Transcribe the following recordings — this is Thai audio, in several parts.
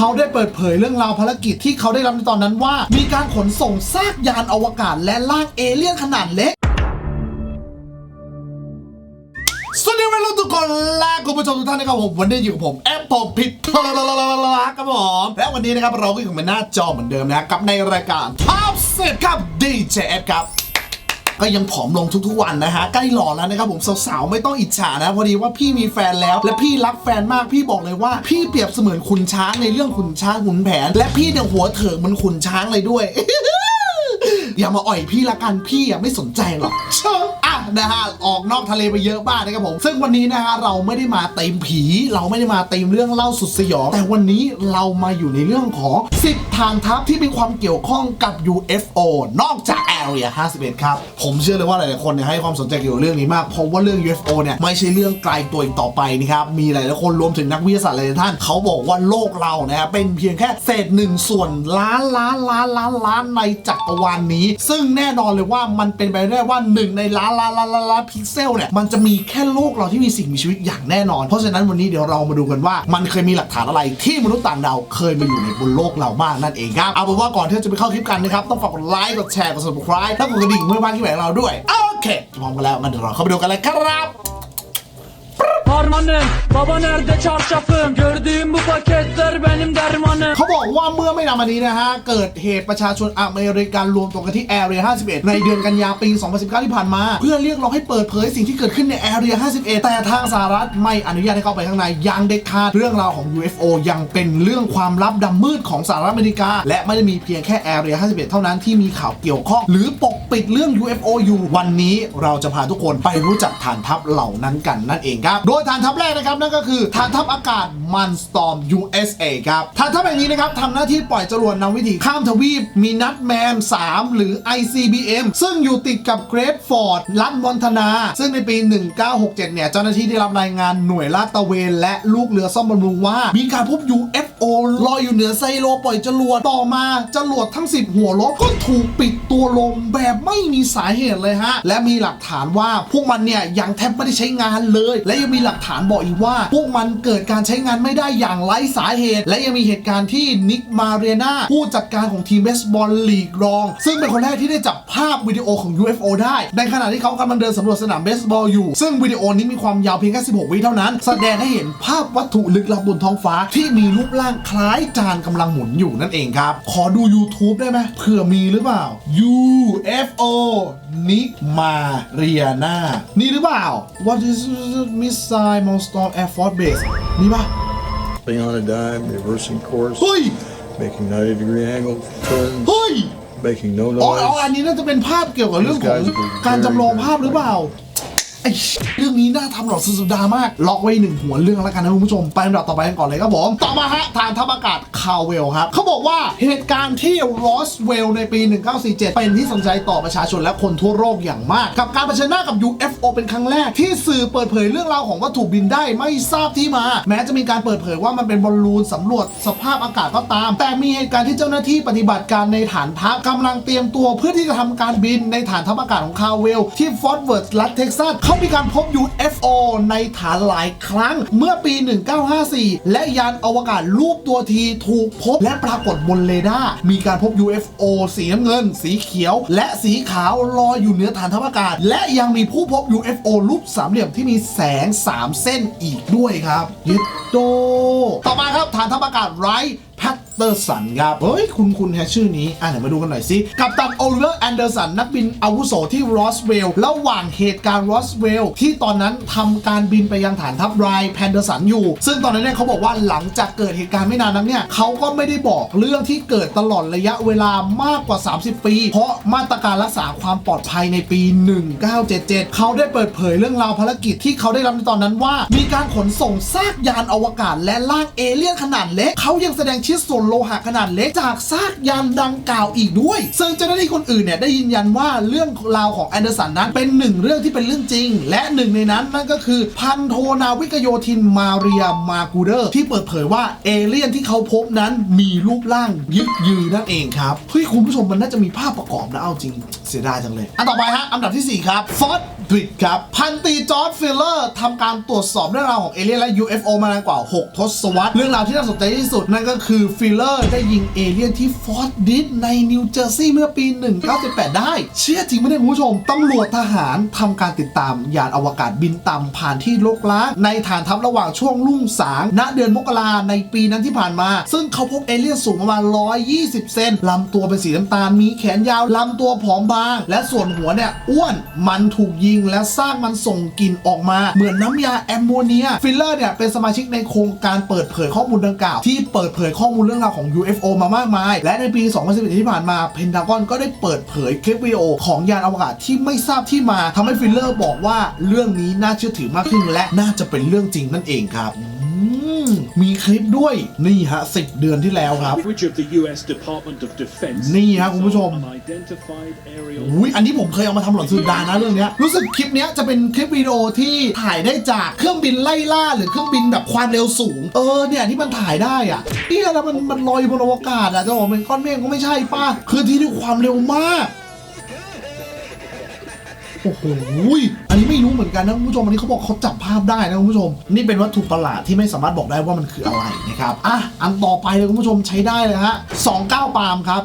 เขาได้เปิดเผยเรื่องราวภารกิจที่เขาได้รับในตอนนั้นว่า มีการขนส่งซากยานอวกาศและล่างเอเลี่ยนขนาดเล็กสวัสดีวัยรุ่นทุกคนและคุณผู้ชมทุกท่านนะครับผมวันนี้อยู่กับผมแอปผมผิดทลลักครับผมและวันนี้นะครับเราก็อยู่กันหน้าจอเหมือนเดิมนะกับในรายการ Top 10กับ DJF ครับ ก็ยังผอมลงทุกๆวันนะฮะใกล้หล่อแล้วนะครับผมสาวๆไม่ต้องอิจฉานะพอดีว่าพี่มีแฟนแล้ว และพี่รักแฟนมากพี่บอกเลยว่า พี่เปรียบเสมือนขุนช้างในเรื่องขุนช้างขุนแผน และพี่เนี่ยหัวเถิงมันขุนช้างเลยด้วย อย่ามาอ่อยพี่ละกันพี่อะไม่สนใจหรอกเชอะอะ นะฮะออกนอกทะเลไปเยอะมากนะครับผม ซึ่งวันนี้นะฮะเราไม่ได้มาเตีมผี เราไม่ได้มาเตีมเรื่องเล่าสุดสยอง แต่วันนี้เรามาอยู่ในเรื่องของ10ทางทัพที่มีความเกี่ยวข้องกับ UFO นอกจาก Area 51 ครับ ผมเชื่อเลยว่าหลายๆคนเนี่ยให้ความสนใจเกี่ยวกับเรื่องนี้มาก เพราะว่าเรื่อง UFO เนี่ยไม่ใช่เรื่องไกลตัวอีกต่อไปนะครับ มีหลายๆคนรวมถึงนักวิทยาศาสตร์หลายๆท่าน เขาบอกว่าโลกเรานะครับเป็นเพียงแค่เศษหนึ่งส่วนล้านล้านล้านล้านล้านในจักรวาลนี้ ซึ่งแน่นอนเลยว่ามันเป็นไปได้ว่าหนึ่งในล้านล้านล้านล้านล้านพิกเซลเนี่ยมันจะมีแค่โลกเราที่มีสิ่งมีชีวิตอย่างแน่นอน เพราะฉะนั้นวันนี้เดี๋ยวเรามาดูกันว่า มันเคยมีหลักฐานอะไรที่มนุษย์ต่างดาวเคยมาอยู่ในบนโลกเราบ้างนั่นเองครับเอาเป็นว่าก่อนที่จะไปเข้าคลิปกันนะครับต้องฝากกดไลค์กดแชร์กด subscribe และกดกระดิ่งเพื่อบ้านที่แหวนเราด้วยโอเคพร้อมกันแล้วงั้นเดี๋ยวเราเข้าไปดูกันเลยครับ Harmanım Baba nerede çarşafım Gördüğüm bu paketler benim dermanım เขาบอกว่าเมื่อไม่นานมานี้นะฮะ เกิดเหตุประชาชนอเมริกันรวมตัวกันที่ Area 51 ในเดือนกันยาปี 2019 ที่ผ่านมา เพื่อเรียกร้องให้เปิดเผยสิ่งที่เกิดขึ้นใน Area 51 แต่ทางสหรัฐไม่อนุญาตให้เข้าไปข้างในอย่างเด็ดขาดเรื่องราวของ UFO ยังเป็นเรื่องความลับดำมืดของสหรัฐอเมริกา และไม่ได้มีเพียงแค่ Area 51 เท่านั้นที่มีข่าวเกี่ยวข้อง หรือปกปิดเรื่อง UFO อยู่วันนี้เราจะพาทุกคนไปรู้จักฐานทัพเหล่านั้นกันนั่นเองครับโดยฐาานทัพแรกนะครับนั่นก็คือฐานทัพอากาศมันสตอม USA ครับฐานทัพแห่งนี้นะครับทำหน้าที่ปล่อยจรวดนำวิถีข้ามทวีปมีนัทแมน 3 หรือ ICBM ซึ่งอยู่ติดกับเกรดฟอร์ดรัฐมอนทนา ซึ่งในปี 1967 เนี่ย เจ้าหน้าที่ได้รับรายงานหน่วยลาดตระเวน และลูกเรือซ่อมบำรุงว่า มีการพบ UFO ลอยอยู่เหนือไซโลปล่อยจรวดต่อมาจรวดทั้ง 10 หัวรบก็ถูกปิดตัวลงแบบไม่มีสาเหตุเลยฮะและมีหลักฐานว่าพวกมันเนี่ยยังแทบไม่ได้ใช้งานเลย และยังมีหลักฐานฐานบอกอีกว่า พวกมันเกิดการใช้งานไม่ได้อย่างไร้สาเหตุ และยังมีเหตุการณ์ที่นิกมาเรียนาผู้จัดการของทีมเบสบอลลีกรอง ซึ่งเป็นคนแรกที่ได้จับภาพวิดีโอของ UFO ได้ ในขณะที่เขากำลังเดินสำรวจสนามเบสบอลอยู่ ซึ่งวิดีโอนี้มีความยาวเพียงแค่ 16 วิเท่านั้น แสดงให้เห็นภาพวัตถุลึกลับบนท้องฟ้าที่มีรูปร่างคล้ายจานกำลังหมุนอยู่นั่นเองครับ ขอดู YouTube ได้ไหมเผื่อมีหรือเปล่า UFO นิกมาเรียนานี่หรือเปล่า What is missile milestone Air Force Base นี่ปะ Stay on a dime, reversing course, เฮ้ย making 90 degree angle turns, เฮ้ย making no อ๋ออ๋ออัน noise. นี้น่าจะเป็นภาพเกี่ยวกับเรื่องของการจำลองภาพหรือเปล่า ไอ้เรื่องนี้น่าทำหรอกสุดๆดามากล็อกไว้หนึ่งหัวเรื่องแล้วกันนะคุณผู้ชมไปลำดับต่อไปกันก่อนเลยครับผมต่อมาฮะทางทัพอากาศคาเวลครับเขาบอกว่าเหตุการณ์ที่รอสเวลในปี 1947 เป็นที่สนใจต่อประชาชนและคนทั่วโลกอย่างมาก กับการเผชิญหน้ากับ UFO เป็นครั้งแรก ที่สื่อเปิดเผยเรื่องราวของวัตถุบินได้ไม่ทราบที่มา แม้จะมีการเปิดเผยว่ามันเป็นบอลลูนสำรวจสภาพอากาศก็ตาม แต่มีเหตุการณ์ที่เจ้าหน้าที่ปฏิบัติการในฐานทัพกำลังเตรียมตัวเพื่อที่จะทำการบินในฐานทัพอากาศของคาเวลที่ฟอร์ดเวิร์ดรัฐเท็กซัสเขามีการพบ UFO ในฐานหลายครั้งเมื่อปี 1954 และยานอวกาศรูปตัวทีถูกพบและปรากฏบนเรดาร์มีการพบ UFO สีน้ำเงิน สีเขียว และสีขาวลอยอยู่เหนือฐานทัพอากาศ และยังมีผู้พบ UFO รูปสามเหลี่ยมที่มีแสง 3 เส้นอีกด้วยครับยิดโตต่อมาครับฐานทัพอากาศไรแพต เตอร์สันครับ เฮ้ย คุณคุณแฮชื่อนี้ อะเดี๋ยวมาดูกันหน่อยสิ กับตันโอลิเวอร์แอนเดอร์สัน นักบินอาวุโสที่รอสเวลล์ระหว่างเหตุการณ์รอสเวลล์ที่ตอนนั้นทำการบินไปยังฐานทัพไรแพนเดอร์สันอยู่ ซึ่งตอนนั้นเนี่ยเขาบอกว่าหลังจากเกิดเหตุการณ์ไม่นานนั้นเนี่ยเขาก็ไม่ได้บอกเรื่องที่เกิดตลอดระยะเวลามากกว่า 30 ปี เพราะมาตรการรักษาความปลอดภัยในปี 1977 เขาได้เปิดเผยเรื่องราวภารกิจที่เขาได้รับในตอนนั้นว่า มีการขนส่งซากยานอวกาศ และล่างเอเลี่ยนขนาดเล็กเขายังแสดงชิ้นส่วนโลหะขนาดเล็กจากซากยานดังกล่าวอีกด้วย ซึ่งเจ้าหน้าที่คนอื่นเนี่ยได้ยืนยันว่าเรื่องราวของแอนเดอร์สันนั้นเป็นหนึ่งเรื่องที่เป็นเรื่องจริง และหนึ่งในนั้นนั่นก็คือพันโทนาวิกโยธินมาเรียมากูเดอร์ที่เปิดเผยว่าเอเลี่ยนที่เขาพบนั้นมีรูปร่างยึกยือนั่นเองครับเฮ้ยคุณผู้ชมมันน่าจะมีภาพประกอบนะเอาจริงเสียดายจังเลย อันต่อไปฮะ อันดับทีสี่ 4 ครับ ฟอสดริดครับ พันตีจอร์ดฟิลเลอร์ทำการตรวจสอบเรื่องราวของเอเลี่ยนและ UFO มานานกว่า 6 ทศวรรษ เรื่องราวที่น่าสนใจที่สุดนั่นก็คือฟิลเลอร์ได้ยิงเอเลี่ยนที่ฟอร์ดดิสในนิวเจอร์ซีย์เมื่อปี 1978 ได้ เชื่อจริงไหมเนี่ยคุณผู้ชม ตำรวจทหารทำการติดตามยานอวกาศบินต่ำผ่านที่โลกล้างในฐานทัพระหว่างช่วงรุ่งสาง ณ เดือนมกราในปีนั้นที่ผ่านมา ซึ่งเขาพบเอเลี่ยนสูงประมาณ 120 เซนลำตัวเป็นสีน้ำตาล มีแขนยาว ลำตัวผอมบาง และส่วนหัวเนี่ยอ้วน มันถูกยิงและสร้างมันส่งกลิ่นออกมา เหมือนน้ำยาแอมโมเนีย ฟิลเลอร์เนี่ยเป็นสมาชิกในโครงการเปิดเผยข้อมูลดังกล่าวที่เปิดเผยข้อมูลเรื่องราวของ UFO มามากมาย และในปี 2011 ที่ผ่านมาเพนทากอนก็ได้เปิดเผยคลิปวิดีโอของยานอวกาศที่ไม่ทราบที่มาทำให้ฟิลเลอร์บอกว่าเรื่องนี้น่าเชื่อถือมากขึ้นและน่าจะเป็นเรื่องจริงนั่นเองครับ มมีคลิปด้วย นี่ฮะ10เดือนที่แล้วครับ Which of the US Department of Defense นี่ฮะคุณผู้ชม unidentified aerial อุ้ยอันนี้ผมเคยเอามาทำหลอนสุดดานะเรื่องเนี้ยรู้สึกคลิปเนี้ยจะเป็นคลิปวิดีโอที่ถ่ายได้จากเครื่องบินไล่ล่า หรือเครื่องบินแบบความเร็วสูง เออเนี่ยที่มันถ่ายได้อะเนี่ยแล้วมันมันลอยอยู่บนอวกาศอะจะบอกเป็นก้อนเมฆก็ไม่ใช่ป้าคือที่ด้วยความเร็วมาก โอ้โหอันนี้ไม่รู้เหมือนกันนะคุณผู้ชม อันนี้เขาบอกเขาจับภาพได้นะคุณผู้ชม นี่เป็นวัตถุประหลาดที่ไม่สามารถบอกได้ว่ามันคืออะไรนะครับ อะ อันต่อไปเลยคุณผู้ชมใช้ได้เลยฮะสองเก้าปาล์มครับ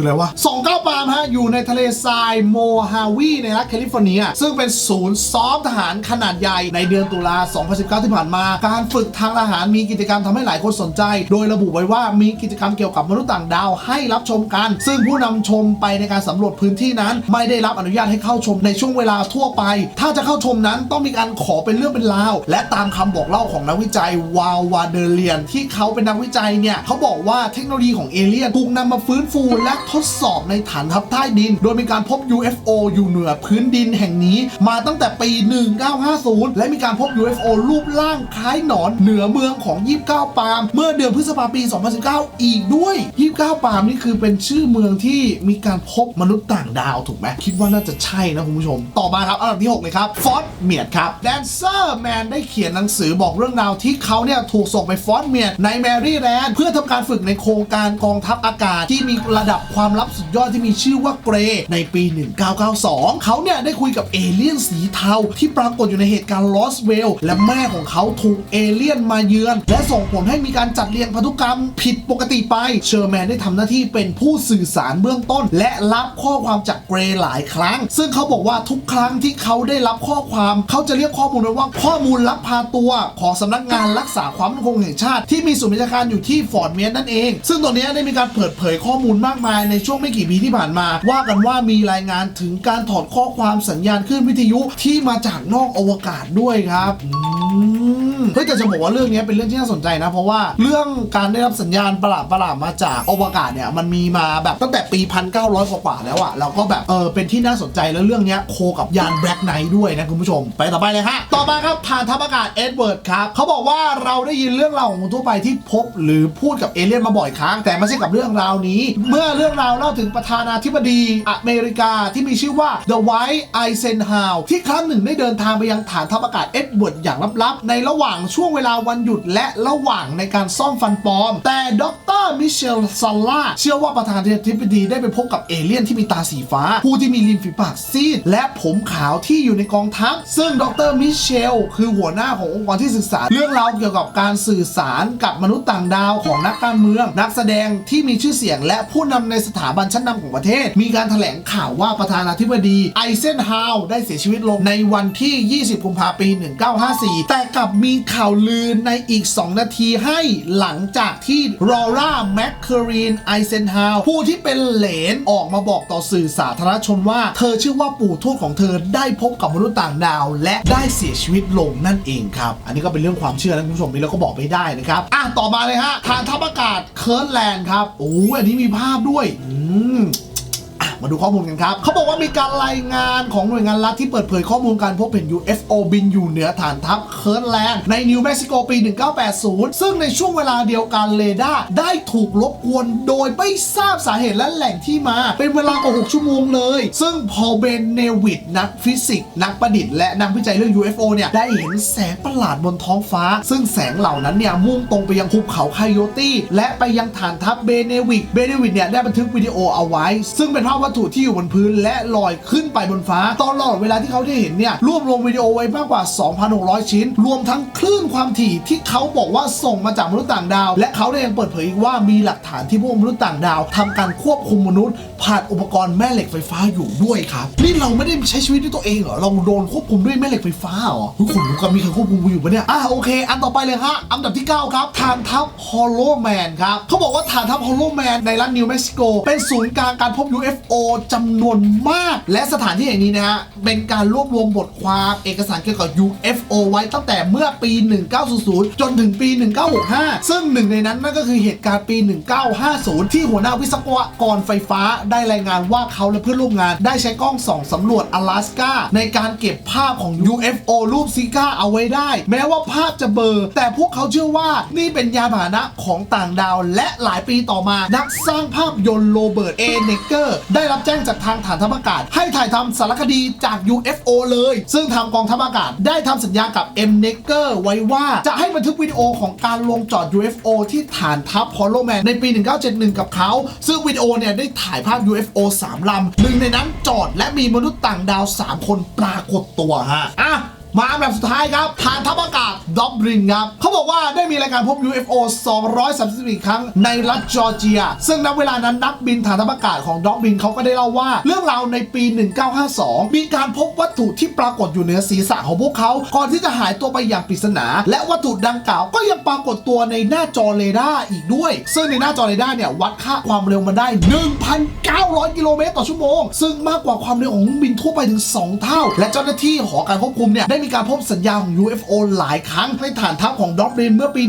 คืออะไรวะ29ปาล์มฮะ อยู่ในทะเลทรายโมฮาวีในรัฐแคลิฟอร์เนีย ซึ่งเป็นศูนย์ซ้อมทหารขนาดใหญ่ในเดือนตุลา 2019 ที่ผ่านมา การฝึกทางทหารมีกิจกรรมทำให้หลายคนสนใจ โดยระบุไว้ว่ามีกิจกรรมเกี่ยวกับมนุษย์ต่างดาวให้รับชมกัน ซึ่งผู้นำชมไปในการสำรวจพื้นที่นั้น ไม่ได้รับอนุญาตให้เข้าชมในช่วงเวลาทั่วไป ถ้าจะเข้าชมนั้นต้องมีการขอเป็นเรื่องเป็นราว และตามคำบอกเล่าของนักวิจัยวาวาเดเลียน ที่เขาเป็นนักวิจัยเนี่ยเขาบอกว่าเทคโนโลยีของเอเลี่ยนถูกนำมาฟื้นฟูและทดสอบในฐานทัพใต้ดิน โดยมีการพบ UFO อยู่เหนือพื้นดินแห่งนี้ มาตั้งแต่ปี 1950 และมีการพบ UFO รูปร่างคล้ายหนอนเหนือเมืองของ 29 ปาล์มเมื่อเดือนพฤษภาคมปี 2019 อีกด้วย 29 ปาล์มนี่คือเป็นชื่อเมืองที่มีการพบมนุษย์ต่างดาวถูกไหมคิดว่าน่าจะใช่นะคุณผู้ชม ต่อมาครับอันดับที่ 6 เลยครับฟอสเมียดครับแดนเซอร์แมนได้เขียนหนังสือบอกเรื่องราวที่เขาเนี่ยถูกส่งไปฟอสเมียดในแมรี่แลนด์เพื่อทำการฝึกในโครงการกองทัพอากาศที่มีระดับความลับสุดยอดที่มีชื่อว่าเกรในปี 1992 เขาเนี่ยได้คุยกับเอเลี่ยนสีเทาที่ปรากฏอยู่ในเหตุการณ์ลอสเวลและแม่ของเขาถูกเอเลี่ยนมาเยือน และส่งผลให้มีการจัดเรียงพันธุกรรมผิดปกติไป เชอร์แมนได้ทำหน้าที่เป็นผู้สื่อสารเบื้องต้น และรับข้อความจากเกรหลายครั้ง ซึ่งเขาบอกว่าทุกครั้งที่เขาได้รับข้อความเขาจะเรียกข้อมูลว่าข้อมูลลักพาตัวของสำนักงานรักษาความมั่นคงแห่งชาติ ที่มีศูนย์บัญชาการอยู่ที่ฟอร์ดเมียนนั่นเอง ซึ่งตอนนี้ได้มีการเปิดเผยข้อมูลมากมายในช่วงไม่กี่ปีที่ผ่านมา ว่ากันว่ามีรายงานถึงการถอดข้อความสัญญาณคลื่นวิทยุที่มาจากนอกอวกาศด้วยครับอืมเฮ้ยแต่จะบอกว่าเรื่องนี้เป็นเรื่องที่น่าสนใจนะ เพราะว่าเรื่องการได้รับสัญญาณประหลาดประหลาดๆมาจากอวกาศเนี่ยมันมีมาแบบตั้งแต่ปี 1900 กว่าๆแล้วอะแล้วก็แบบเออเป็นที่น่าสนใจแล้วเรื่องเนี้ยโคกับยานแบล็กไนท์ด้วยนะคุณผู้ชม ไปต่อไปเลยฮะต่อมาครับฐานทัพอากาศเอ็ดเวิร์ดครับเขาบอกว่าเราได้ยินเรื่องราวของคนทั่วไปที่พบ หรือพูดกับเอเลี่ยนมาบ่อยครั้งแต่ไม่ใช่กับเรื่องราวนี้ เมื่อเรื่องราวเล่าถึงประธานาธิบดีอเมริกาที่มีชื่อว่า The White Eisenhower ที่ครั้งหนึ่งได้เดินทางไปยังฐานทัพอากาศเอ็ดเวิร์ดอย่างลับๆ ในระหว่างช่วงเวลาวันหยุดและระหว่างในการซ่อมฟันปลอม แต่ดรมิเชลซาร่าเชื่อว่าประธานาธิบดีได้ไปพบกับเอเลี่ยนที่มีตาสีฟ้า ผู้ที่มีริมฝีปากซีด และผมขาวที่อยู่ในกองทัพ ซึ่งดรมิเชลคือหัวหน้าขององค์กรที่ศึกษา เรื่องราวเกี่ยวกับการสื่อสารกับมนุษย์ต่างดาวของนักการเมือง นักแสดงที่มีชื่อเสียงและผู้นำในสถาบันชั้นนำของประเทศ มีการแถลงข่าวว่าประธานาธิบดีไอเซนฮาวได้เสียชีวิตลงในวันที่ 20 กุมภาพันธ์ปี 1954 แต่กลับมีข่าวลือในอีก 2 นาทีให้หลังจากที่รอร่าแมคเคอรีนไอเซนฮาวผู้ที่เป็นเหลนออกมาบอกต่อสื่อสาธารณชนว่า เธอเชื่อว่าปู่ทวดของเธอได้พบกับมนุษย์ต่างดาว และได้เสียชีวิตลงนั่นเองครับ อันนี้ก็เป็นเรื่องความเชื่อนะคุณผู้ชมนี่เราก็บอกไม่ได้นะครับอะต่อมาเลยฮะฐานทัพอากาศเคิร์นแลนด์ครับโอ้ยอันนี้มีภาพด้วยอื มาดูข้อมูลกันครับเขาบอกว่ามีการรายงานของหน่วยงานรัฐที่เปิดเผยข้อมูลการพบเห็น UFO บินอยู่เหนือฐานทัพเคิร์นแลนด์ในนิวเม็กซิโกปี 1980 ซึ่งในช่วงเวลาเดียวกันเรดาร์ได้ถูกรบกวนโดยไม่ทราบสาเหตุและแหล่งที่มา เป็นเวลากว่า 6 ชั่วโมงเลย ซึ่งพอเบนเนวิดนักฟิสิกส์นักประดิษฐ์และนักวิจัยเรื่อง UFO เนี่ยได้เห็นแสงประหลาดบนท้องฟ้า ซึ่งแสงเหล่านั้นเนี่ยมุ่งตรงไปยังภูเขาไคโยตี้และไปยังฐานทัพเบเนวิกเบเนวิกเนี่ยได้บันทึกวิดีโอเอาไว้ ซึ่งเป็นภาพวัตถุที่อยู่บนพื้นและลอยขึ้นไปบนฟ้า ตลอดเวลาที่เขาได้เห็นเนี่ยรวบรวมวิดีโอไว้มากกว่า 2,600 ชิ้น รวมทั้งคลื่นความถี่ที่เขาบอกว่าส่งมาจากมนุษย์ต่างดาว และเขาได้ยังเปิดเผยอีกว่ามีหลักฐานที่พวกมนุษย์ต่างดาวทำการควบคุมมนุษย์ ผ่านอุปกรณ์แม่เหล็กไฟฟ้าอยู่ด้วยครับนี่เราไม่ได้ใช้ชีวิตด้วยตัวเองเหรอเราโดนควบคุมด้วยแม่เหล็กไฟฟ้าเหรอทุกคนรู้กันมีใครควบคุมกูอยู่ปะเนี่ยอะโอเค อันต่อไปเลยฮะอันดับที่ 9 ครับฐานทัพฮอลโลแมนครับเขาบอกว่าฐานทัพฮอลโลแมนในรัฐนิวเม็กซิโกเป็นศูนย์กลางการพบ UFO จำนวนมาก และสถานที่แห่งนี้นะฮะ เป็นการรวบรวมบทความเอกสารเกี่ยวกับ UFO ไว้ตั้งแต่เมื่อปี 1900 จนถึงปี 1965 ซึ่งหนึ่งในนั้นนั่นก็คือเหตุการณ์ปี 1950 ที่หัวหน้าวิศวกรไฟฟ้าได้รายงานว่าเขาและเพื่อนร่วมงานได้ใช้กล้องส่องสำรวจ阿拉สกาในการเก็บภาพของ UFO รูปซิก้าเอาไว้ได้ แม้ว่าภาพจะเบลอแต่พวกเขาเชื่อว่านี่เป็นยานพาหนะของต่างดาว และหลายปีต่อมา นักสร้างภาพยนตร์โรเบิร์ตเอเนเกอร์ได้รับแจ้งจากทางฐานทัพอากาศ ให้ถ่ายทำสารคดีจาก UFO เลย ซึ่งทางกองทัพอากาศได้ทำสัญญากับ M n e g e r ไว้ว่าจะให้บันทึกวิดีโอของการลงจอด UFO ที่ฐานทัพพอลโลแมนในปี 1971 กับเขา ซึ่งวิดีโอเนี่ยได้ถ่ายภาพ UFO 3ลำหนึ่งในนั้นจอดและมีมนุษย์ต่างดาว 3 คนปรากฏตัวฮะอะ มาอันดับสุดท้ายครับฐานทัพอากาศดอบรินครับเขาบอกว่าได้มีรายการพบ UFO 234 ครั้งในรัฐจอร์เจีย ซึ่งณเวลานั้นนักบินฐานทัพอากาศของดอบรินเขาก็ได้เล่าว่า เรื่องราวในปี 1952 มีการพบวัตถุที่ปรากฏอยู่เหนือศีรษะของพวกเขา ก่อนที่จะหายตัวไปอย่างปริศนา และวัตถุดังกล่าวก็ยังปรากฏตัวในหน้าจอเรดาร์อีกด้วย ซึ่งในหน้าจอเรดาร์เนี่ยวัดค่าความเร็วมาได้ 1,900 กิโลเมตรต่อชั่วโมง ซึ่งมากกว่าความเร็วของเครื่องบินทั่วไปถึง 2 เท่า และเจ้าหน้าที่หอการควบคุมเนี่ยได้มีการพบสัญญาณของ UFO หลายครั้งในฐานทัพของด็อปรินเมื่อปี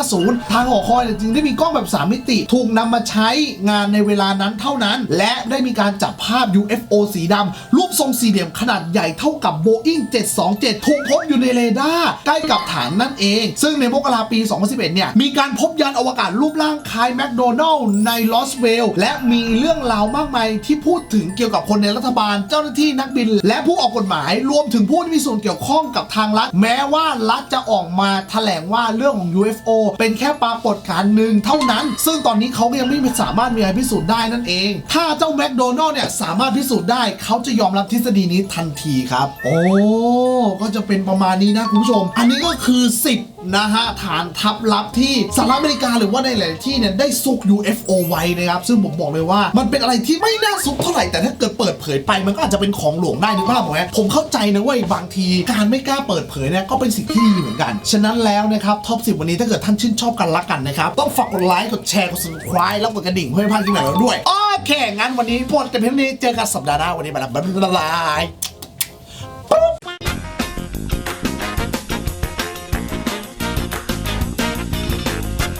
1950 ทางหอคอยจึงได้มีกล้องแบบ 3 มิติ ถูกนำมาใช้งานในเวลานั้นเท่านั้น และได้มีการจับภาพ UFO สีดำรูปทรงสี่เหลี่ยมขนาดใหญ่เท่ากับ Boeing 727 ถูกพบอยู่ในเรดาร์ใกล้กับฐานนั่นเอง ซึ่งในมกราปี 2011 เนี่ย มีการพบยานอวกาศรูปร่างคล้ายแมคโดนัลล์ในลอสเวลล์และมีเรื่องราวมากมายที่พูดถึงเกี่ยวกับคนในรัฐบาล เจ้าหน้าที่นักบิน และผู้ออกกฎหมายรวมถึงผู้ที่มีส่วนเกี่ยวข้องกับทางรัฐ แม้ว่ารัฐจะออกมาแถลงว่าเรื่องของ UFO เป็นแค่ปรากฏการณ์หนึ่งเท่านั้น ซึ่งตอนนี้เขายังไม่สามารถมีอะไรพิสูจน์ได้นั่นเอง ถ้าเจ้าแมคโดนัลล์เนี่ยสามารถพิสูจน์ได้เขาจะยอมรับทฤษฎีนี้ทันทีครับ โอ้ก็จะเป็นประมาณนี้นะคุณผู้ชม อันนี้ก็คือ 10 นะฮะฐานทัพลับที่สหรัฐอเมริกาหรือว่าในหลายที่เนี่ยได้ซุก UFO ไว้นะครับ ซึ่งผมบอกเลยว่ามันเป็นอะไรที่ไม่น่าซุกเท่าไหร่แต่ถ้าเกิดเปิดเผยไปมันก็อาจจะเป็นของหลวงได้นึกภาพออกไหมผมเข้าใจนะเว้ยบางที การไม่กล้าเปิดเผยเนี่ยก็เป็นสิ่งที่ดีเหมือนกัน ฉะนั้นแล้วนะครับท็อป10วันนี้ถ้าเกิดท่านชื่นชอบกันละกันนะครับต้องฝากกดไลค์กดแชร์กด subscribe แล้วกดกระดิ่งเพื่อไม่พลาดคลิปใหม่เราด้วยโอเคงั้นวันนี้พวกแต่เพียงนี้เจอกันสัปดาห์หน้าวันนี้ไปแล้วบ๊ายบาย